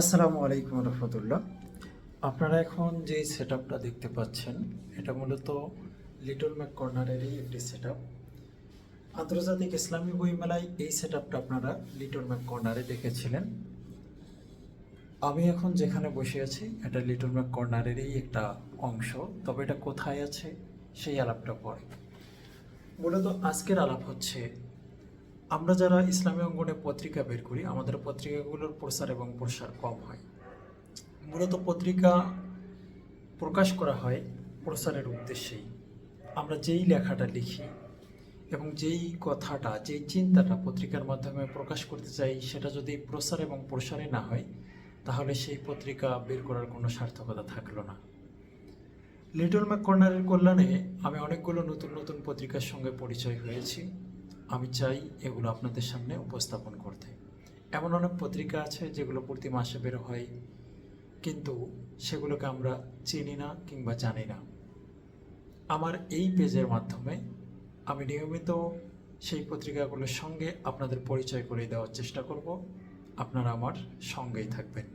আসসালামু আলাইকুম রহমতুল্লাহ। আপনারা এখন যে সেট দেখতে পাচ্ছেন, এটা মূলত লিটল ম্যাক কর্নারেরই একটি সেট আন্তর্জাতিক ইসলামী বইমেলায় এই সেট আপনারা লিটল ম্যাক কর্নারে দেখেছিলেন। আমি এখন যেখানে বসে আছি, এটা লিটল ম্যাক কর্নারেরই একটা অংশ। তবে এটা কোথায় আছে, সেই আলাপটা পরে। মূলত আজকের আলাপ হচ্ছে আমরা যারা ইসলামী অঙ্গনে পত্রিকা বের করি, আমাদের পত্রিকাগুলোর প্রসার এবং প্রসার কম হয়। মূলত পত্রিকা প্রকাশ করা হয় প্রসারের উদ্দেশ্যেই। আমরা যেই লেখাটা লিখি এবং যেই কথাটা, যেই চিন্তাটা পত্রিকার মাধ্যমে প্রকাশ করতে চাই, সেটা যদি প্রসার এবং প্রসারে না হয়, তাহলে সেই পত্রিকা বের করার কোনো সার্থকতা থাকল না। লিটল ম্যাক কর্নারের কল্যাণে আমি অনেকগুলো নতুন নতুন পত্রিকার সঙ্গে পরিচয় হয়েছি। আমি চাই এগুলো আপনাদের সামনে উপস্থাপন করতে। এমন অনেক পত্রিকা আছে যেগুলো প্রতি মাসে বের হয়, কিন্তু সেগুলোকে আমরা চিনি না কিংবা জানি না। আমার এই পেজের মাধ্যমে আমি নিয়মিত সেই পত্রিকাগুলোর সঙ্গে আপনাদের পরিচয় করে দেওয়ার চেষ্টা করব। আপনারা আমার সঙ্গেই থাকবেন।